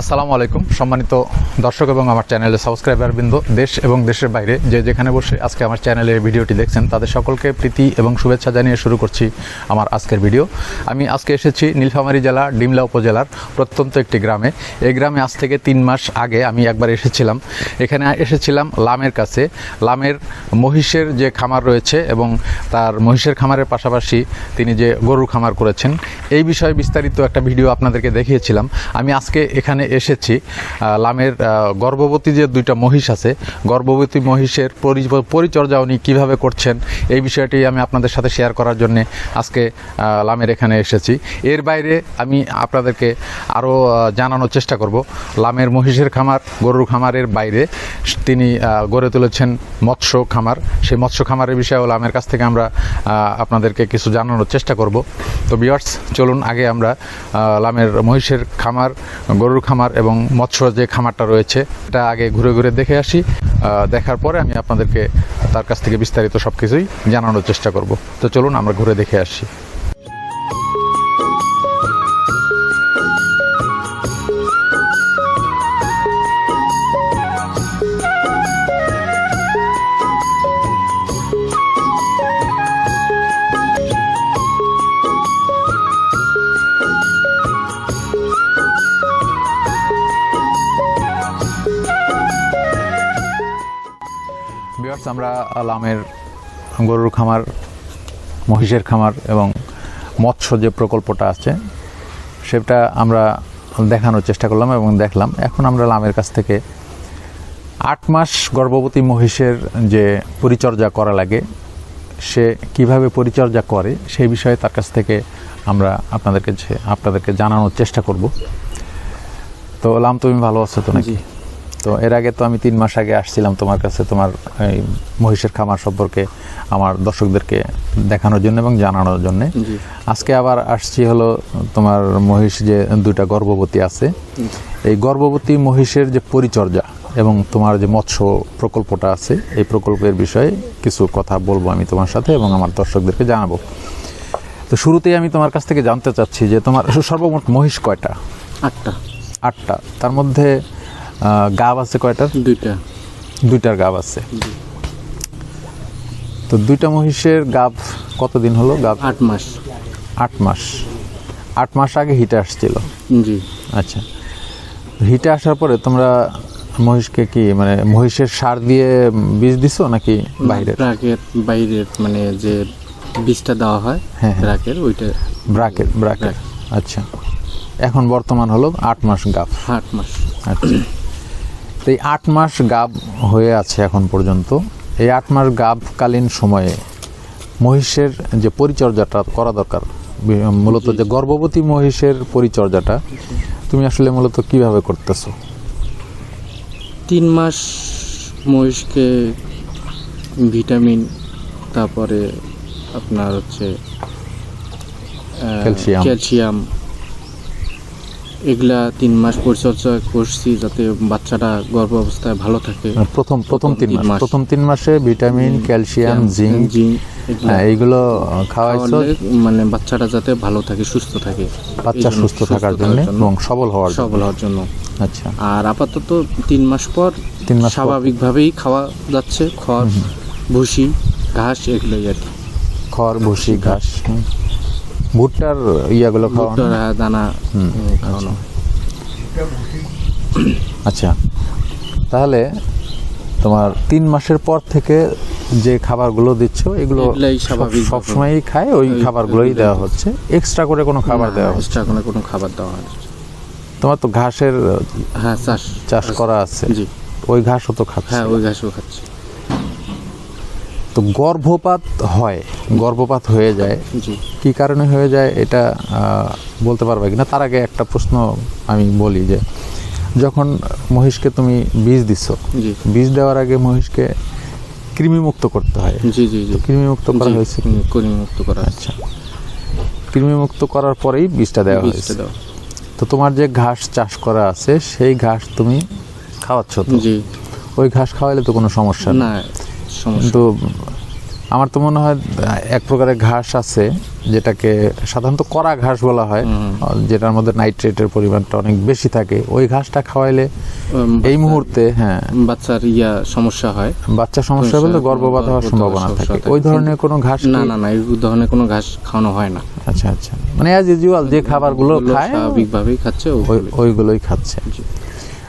আসসালামু আলাইকুম। সম্মানিত দর্শক এবং আমার চ্যানেলের সাবস্ক্রাইবার বৃন্দ দেশ এবং দেশের বাইরে যে যেখানে বসে আজকে আমার চ্যানেলের ভিডিওটি দেখছেন, তাদের সকলকে প্রীতি এবং শুভেচ্ছা জানিয়ে শুরু করছি আমার আজকের ভিডিও। আমি আজকে এসেছি নীলফামারী জেলা, ডিমলা উপজেলার প্রত্যন্ত একটি গ্রামে। এই গ্রামে আজ থেকে তিন মাস আগে আমি একবার এসেছিলাম। এখানে এসেছিলাম লামের কাছে। লামের মহিষের যে খামার রয়েছে এবং তার মহিষের খামারের পাশাপাশি তিনি যে গরুর খামার করেছেন, এই বিষয়ে বিস্তারিত একটা ভিডিও আপনাদেরকে দেখিয়েছিলাম। আমি আজকে এখানে এসেছি। লামের গর্ভবতী যে দুইটা মহিষ আছে, গর্ভবতী মহিষের পরিচর্যা উনি কীভাবে করছেন, এই বিষয়টি আমি আপনাদের সাথে শেয়ার করার জন্য আজকে লামের এখানে এসেছি। এর বাইরে আমি আপনাদেরকে আরও জানানোর চেষ্টা করব। লামের মহিষের খামার, গরুর খামারের বাইরে তিনি গড়ে তুলেছেন মৎস্য খামার। সেই মৎস্য খামারের বিষয়েও লামের কাছ থেকে আমরা আপনাদেরকে কিছু জানানোর চেষ্টা করব। তো বিয়ার্স চলুন আগে আমরা লামের মহিষের খামার, গরুর খামার এবং মৎস্য যে খামারটা রয়েছে, এটা আগে ঘুরে ঘুরে দেখে আসি। দেখার পরে আমি আপনাদেরকে তার কাছ থেকে বিস্তারিত সব কিছুই জানানোর চেষ্টা করব। তো চলুন আমরা ঘুরে দেখে আসি। লামের গরুর খামার, মহিষের খামার এবং মৎস্য যে প্রকল্পটা আছে, সেটা আমরা দেখানোর চেষ্টা করলাম এবং দেখলাম। এখন আমরা লামের কাছ থেকে আট মাস গর্ভবতী মহিষের যে পরিচর্যা করা লাগে, সে কীভাবে পরিচর্যা করে, সেই বিষয়ে তার কাছ থেকে আমরা আপনাদেরকে আপনাদেরকে জানানোর চেষ্টা করব। তো লাম তুমি ভালো আছো তো নাকি? তো এর আগে তো আমি তিন মাস আগে আসছিলাম তোমার কাছে তোমার এই মহিষের খামার সম্পর্কে আমার দর্শকদেরকে দেখানোর জন্য এবং জানানোর জন্য। আজকে আবার আসছি হলো তোমার মহিষ যে দুইটা গর্ভবতী আছে। এই গর্ভবতী মহিষের যে পরিচর্যা এবং তোমার যে মৎস্য প্রকল্পটা আছে এই প্রকল্পের বিষয়ে কিছু কথা বলব আমি তোমার সাথে এবং আমার দর্শকদেরকে জানাব। তো শুরুতেই আমি তোমার কাছ থেকে জানতে চাচ্ছি যে তোমার সর্বমোট মহিষ কয়টা? আটটা। আটটা। তার মধ্যে গাব আছে কয়টার? দুইটা। দুইটার গাব আছে। তো দুইটা মহিষের গাব কতদিন হলো? গাব আট মাস। আট মাস। আট মাস আগে হিটে আসছিল। জি। আচ্ছা। হিটে আসার পরে তোমরা মহিষকে কি মানে মহিষের সার দিয়ে বীজ দিছো নাকি বাইরের? ব্রাকের বাইরের মানে যে বীজটা দেওয়া হয় হ্যাঁ, হ্যাঁ। ব্রাকের ওইটা। ব্রাকেট। ব্রাকেট। আচ্ছা। এখন বর্তমান হলো আট মাস গাব। আট মাস। আচ্ছা। তো এই আট মাস গাব হয়ে আছে এখন পর্যন্ত এই আট মাস গাবকালীন সময়ে মহিষের যে পরিচর্যাটা করা দরকার মূলত যে গর্ভবতী মহিষের পরিচর্যাটা তুমি আসলে মূলত কীভাবে করতেছো তিন মাস মহিষকে ভিটামিন তারপরে আপনার হচ্ছে ক্যালসিয়াম। ক্যালসিয়াম এগুলা তিন মাস পরিচর্যা করছি যাতে বাচ্চাটা গর্ভ অবস্থায় ভালো থাকে। প্রথম প্রথম তিন মাস। প্রথম তিন মাসে ভিটামিন ক্যালসিয়াম জিঙ্ক জিঙ্ক এগুলা হ্যাঁ, এইগুলো খাওয়াইছো? মানে বাচ্চাটা যাতে ভালো থাকে সুস্থ থাকে। বাচ্চা সুস্থ থাকার জন্য এবং সবল হওয়ার সবল হওয়ার জন্য। আচ্ছা। আর আপাতত তিন মাস পর তিন মাস স্বাভাবিকভাবেই খাওয়া যাচ্ছে খড় ভুসি ঘাস এগুলোই আর কি। খড় ভুসি ঘাস। ভুট্টার ইয়াগুলো খাওয়ানো ভুট্টার দানা খাওয়ানো আচ্ছা। তাহলে তোমার তিন মাসের পর থেকে যে খাবারগুলো দিচ্ছ এগুলো সবসময়ই খায় ওই খাবারগুলোই দেওয়া হচ্ছে? এক্সট্রা করে কোনো খাবার দেওয়া হচ্ছে? এক্সট্রা কোনো কোনো খাবার দেওয়া হচ্ছে তোমার তো ঘাসের হ্যাঁ চাষ। চাষ করা আছে। জি। ওই ঘাসও তো খাচ্ছে। হ্যাঁ ওই ঘাসও খাচ্ছি। তো গর্ভপাত হয় গর্ভপাত হয়ে যায়। কি কারণে হয়ে যায় এটা বলতে পারবে কিনা? তার আগে একটা প্রশ্ন আমি বলি যে যখন মহিষকে তুমি বীজ দিচ্ছ বীজ দেওয়ার আগে মহিষকে কৃমিমুক্ত করতে হয়। জি জি জি। কৃমিমুক্ত করা হয়েছে? হুম, করিমুক্ত করা আচ্ছা। কৃমিমুক্ত করার পরেই বীজটা দেওয়া হয়েছে। তো তোমার যে ঘাস চাষ করা আছে সেই ঘাস তুমি খাওয়াচ্ছ তো? জি। ওই ঘাস খাওয়াইলে তো কোনো সমস্যা না কিন্তু আমার তো মনে হয় এক প্রকারের ঘাস আছে যেটাকে সাধারণত কড়া ঘাস বলা হয় যেটার মধ্যে নাইট্রেটের পরিমাণটা অনেক বেশি থাকে। ওই ঘাসটা খাওয়াইলে এই মুহূর্তে হ্যাঁ। বাচ্চার ইয়া সমস্যা হয়। বাচ্চা সমস্যা বলতে গর্ভপাত হওয়ার সম্ভাবনা থাকে। ওই ধরনের কোনো ঘাস না না না এই ধরনের কোনো ঘাস খাওয়ানো হয় না। আচ্ছা আচ্ছা। মানে অ্যাজ ইউজুয়াল যে খাবারগুলো খায় স্বাভাবিকভাবেই খাচ্ছে ওইগুলোই খাচ্ছে।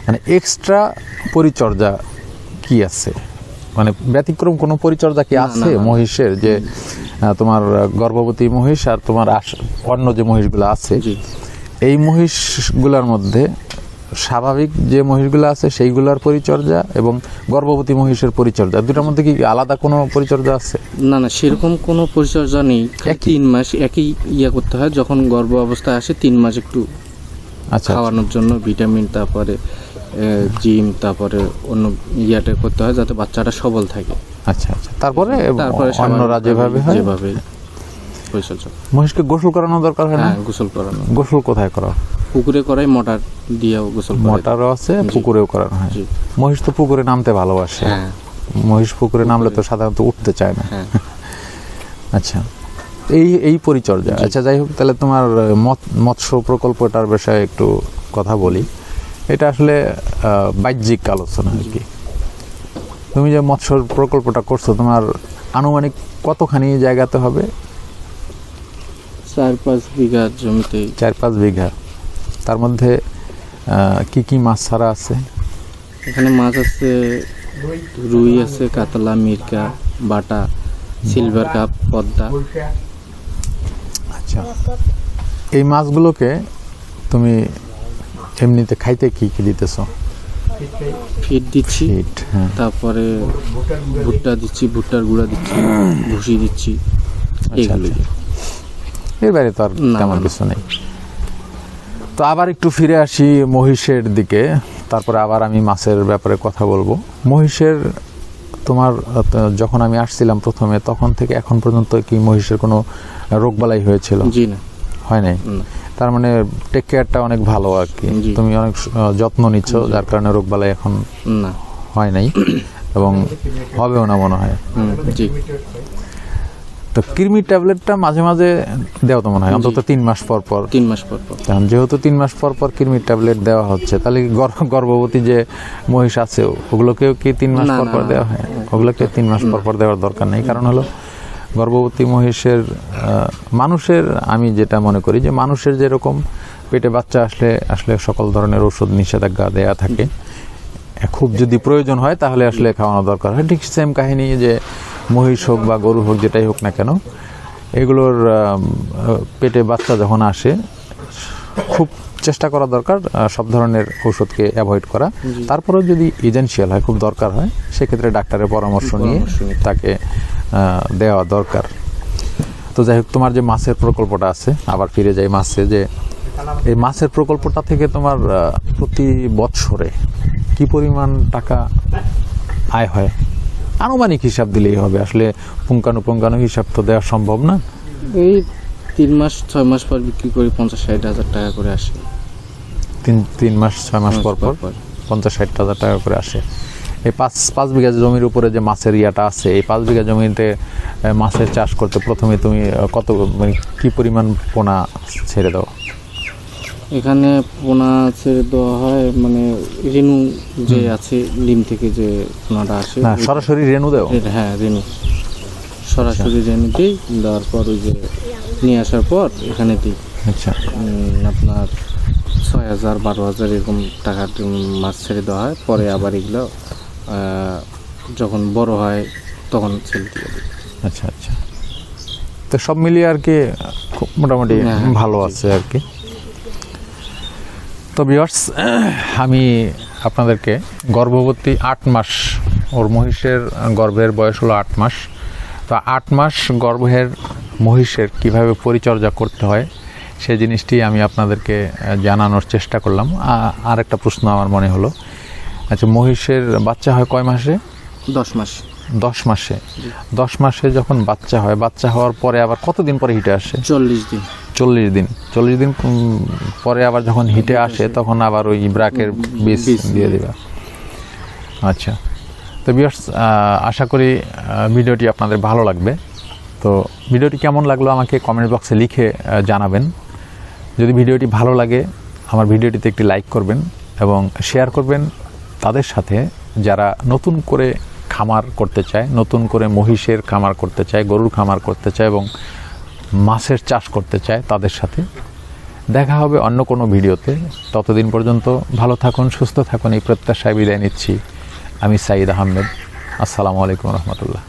মানে এক্সট্রা পরিচর্যা কি আছে? মানে ব্যতিক্রম কোনো পরিচর্যা কি আছে। মহিষের? যে তোমার গর্ভবতী মহিষ আর তোমার অন্য যে মহিষগুলো আছে এই মহিষগুলোর মধ্যে স্বাভাবিক যে মহিষগুলো আছে সেইগুলোর পরিচর্যা এবং গর্ভবতী মহিষের পরিচর্যা দুটার মধ্যে কি আলাদা কোনো পরিচর্যা আছে? না না সেরকম কোনো পরিচর্যা নেই। তিন মাস একই ইয়া করতে হয়। যখন গর্ভ অবস্থায় আসে তিন মাস একটু আচ্ছা। খাওয়ানোর জন্য ভিটামিন তারপরে জিম তারপরে অন্য ইয়াটা করতে হয় যাতে বাচ্চাটা সবল থাকে। আচ্ছা আচ্ছা। তারপরে তারপরে অন্যরা যেভাবে হয়? যেভাবে মহিষকে গোসল করানো দরকার হয় না? হ্যাঁ গোসল করানো। গোসল কোথায় করা পুকুরে করাই মোটর দিয়েও গোসল মোটরও আছে পুকুরেও করানো হয়। মহিষ তো পুকুরে নামতে ভালোবাসে। হ্যাঁ। মহিষ পুকুরে নামলে তো সাধারণত উঠতে চায় না। হ্যাঁ। আচ্ছা। এই এই পরিচর্যা। আচ্ছা যাই হোক তাহলে তোমার মৎ- মৎস্য প্রকল্পটার বিষয়ে একটু কথা বলি। এটা আসলে বাহ্যিক আলোচনা আর কি। তুমি যে মৎস্য প্রকল্পটা করছ তোমার আনুমানিক কতখানি জায়গাতে হবে? চার পাঁচ বিঘা জমিতে। চার পাঁচ বিঘা। তার মধ্যে কি কি মাছ ছাড়া আছে? এখানে মাছ আছে রুই আছে কাতলা মিরকা বাটা সিলভার কাপ পদ্মা। আচ্ছা। এই মাছগুলোকে তুমি এমনিতে খাইতে কি কি দিতেছ? ফিট দিচ্ছি হ্যাঁ। তারপরে ভুট্টা দিচ্ছি ভুট্টার গুঁড়া দিচ্ছি ভুসি দিচ্ছি আচ্ছা। এর বাইরে তো আর তেমন। কিছু নেই। তো আবার একটু ফিরে আসি মহিষের দিকে। তারপরে আবার আমি মাছের ব্যাপারে কথা বলব। মহিষের তোমার যখন আমি আসছিলাম প্রথমে তখন থেকে এখন পর্যন্ত কি মহিষের কোনো রোগবালাই হয়েছিল? জি না। হয় নাই। তার মানে টেক কেয়ারটা অনেক ভালো আর কি। তুমি অনেক যত্ন নিচ্ছ যার কারণে রোগবালাই এখন হয় নাই এবং হবেও না মনে হয়। তো কৃমি ট্যাবলেটটা মাঝে মাঝে দেওয়া তো মনে হয় অন্তত তিন মাস পর পর। তিন মাস পর পর। কারণ যেহেতু তিন মাস পর পর কৃমির ট্যাবলেট দেওয়া হচ্ছে তাহলে গর্ভবতী যে মহিষ আছে ওগুলোকেও কি তিন মাস পর পর দেওয়া হয়? ওগুলোকে তিন মাস পর পর দেওয়ার দরকার নেই। কারণ হলো গর্ভবতী মহিষের মানুষের আমি যেটা মনে করি যে মানুষের যেরকম পেটে বাচ্চা আসলে আসলে সকল ধরনের ওষুধ নিষেধাজ্ঞা দেয়া থাকে। খুব যদি প্রয়োজন হয় তাহলে আসলে খাওয়ানো দরকার হয়। ঠিক সেম কাহিনী যে মহিষ হোক বা গরু হোক যেটাই হোক না কেন এগুলোর পেটে বাচ্চা যখন আসে খুব চেষ্টা করা দরকার সব ধরনের ওষুধকে অ্যাভয়েড করা। তারপরেও যদি ইজেন্সিয়াল হয় খুব দরকার হয় সেক্ষেত্রে ডাক্তারের পরামর্শ নিয়ে। তাকে দেওয়া দরকার। তো যাই হোক তোমার যে মাছের প্রকল্পটা আছে আবার ফিরে যাই মাছে যে এই মাছের প্রকল্পটা থেকে তোমার প্রতি বৎসরে কি পরিমাণ টাকা আয় হয়? আনুমানিক হিসাব দিলেই হবে। আসলে পুঙ্খানুপুঙ্খানু হিসাব তো দেওয়া সম্ভব না। এই তিন মাস ছয় মাস পর বিক্রি করি পঞ্চাশ ষাট হাজার টাকা করে আসে। তিন তিন মাস ছয় মাস পর পর। পঞ্চাশ ষাট হাজার টাকা করে আসে। এই পাঁচ পাঁচ বিঘা জমির উপরে যে মাছের ইয়াটা আছে এই পাঁচ বিঘা জমিতে মাছের চাষ করতে প্রথমে তুমি কত মানে কি পরিমাণ পোনা ছেড়ে দাও? এখানে পোনা ছেড়ে দেওয়া হয় মানে রেনু যে আছে ডিম থেকে যে পোনাটা আসে না সরাসরি রেণু দেও? হ্যাঁ রেনু সরাসরি রেনু দিই দেওয়ার পর ওই যে নিয়ে আসার পর এখানে দিই। আচ্ছা। আপনার ছয় হাজার বারো হাজার এরকম উম, মাছ ছেড়ে দেওয়া হয় পরে আবার এগুলো যখন বড় হয় তখন ছেড়ে দিয়ে দিই। আচ্ছা আচ্ছা। তো সব মিলিয়ে আর কি খুব মোটামুটি হ্যাঁ, ভালো আছে আর কি। তো বিয়ার্স আমি আপনাদেরকে গর্ভবতী আট মাস ওর মহিষের গর্ভের বয়স হলো আট মাস। তো আট মাস গর্ভের মহিষের কীভাবে পরিচর্যা করতে হয় সেই জিনিসটি আমি আপনাদেরকে জানানোর চেষ্টা করলাম। আর একটা প্রশ্ন আমার মনে হলো আচ্ছা মহিষের বাচ্চা হয় কয় মাসে? দশ মাস। দশ মাসে। দশ মাসে যখন বাচ্চা হয় বাচ্চা হওয়ার পরে আবার কতদিন পরে হিটে আসে? চল্লিশ দিন। চল্লিশ দিন। চল্লিশ দিন পরে আবার যখন হিটে আসে তখন আবার ওই ব্রাকের বীজ বীজ। দিয়ে দিবা। আচ্ছা। তো বিয়ার্স আশা করি ভিডিওটি আপনাদের ভালো লাগবে। তো ভিডিওটি কেমন লাগল আমাকে কমেন্ট বক্সে লিখে জানাবেন। যদি ভিডিওটি ভালো লাগে আমার ভিডিওটিতে একটি লাইক করবেন এবং শেয়ার করবেন। তাদের সাথে যারা নতুন করে খামার করতে চায়, নতুন করে মহিষের খামার করতে চায়, গরুর খামার করতে চায় এবং মাছের চাষ করতে চায় তাদের সাথে। দেখা হবে অন্য কোনো ভিডিওতে। ততদিন পর্যন্ত ভালো থাকুন, সুস্থ থাকুন। এই প্রত্যাশায় বিদায় নিচ্ছি। আমি সাঈদ আহমেদ। আসসালামু আলাইকুম রহমতুল্লাহ।